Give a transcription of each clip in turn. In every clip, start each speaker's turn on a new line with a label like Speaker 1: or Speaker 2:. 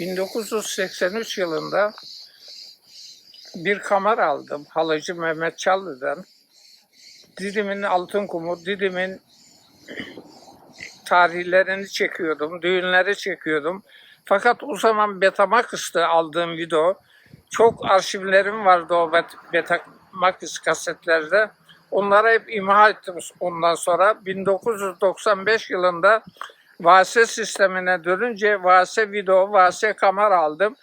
Speaker 1: 1983 yılında bir kamera aldım halıcı Mehmet Çallı'dan. Didim'in altın kumu, Didim'in tarihlerini çekiyordum, düğünleri çekiyordum. Fakat o zaman Betamax'tı aldığım video. Çok arşivlerim vardı o Bet- Betamax kasetlerde. Onları hep imha ettim ondan sonra. 1995 yılında VHS sistemine dönünce VHS video, VHS kamera aldım.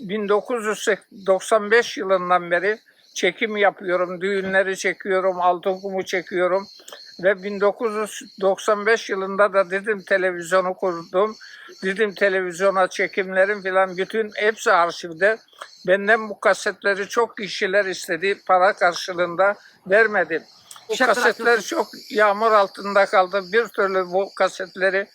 Speaker 1: 1995 yılından beri çekim yapıyorum, düğünleri çekiyorum, altın kumu çekiyorum. Ve 1995 yılında da Didim televizyonu kurdum. Didim televizyona çekimlerim filan bütün hepsi arşivde. Benden bu kasetleri çok kişiler istedi. Para karşılığında vermedim. Kasetler çok yağmur altında kaldı. Bir türlü bu kasetleri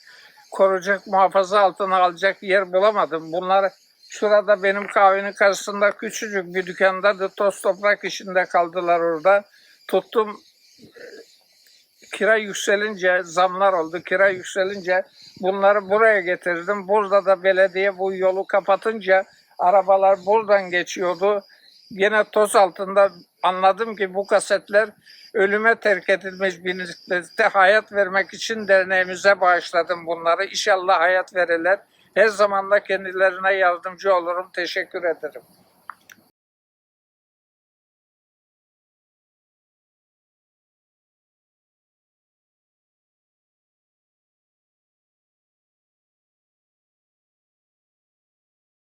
Speaker 1: koruyacak, muhafaza altına alacak yer bulamadım. Bunlar şurada benim kahvenin karşısında küçücük bir dükkanda da toz toprak işinde kaldılar orada. Tuttum kira yükselince zamlar oldu. Kira yükselince bunları buraya getirdim. Burada da belediye bu yolu kapatınca arabalar buradan geçiyordu. Yine toz altında anladım ki bu kasetler ölüme terk edilmiş bilinçlikte hayat vermek için derneğimize bağışladım bunları. İnşallah hayat verirler. Her zaman da kendilerine yardımcı olurum. Teşekkür ederim.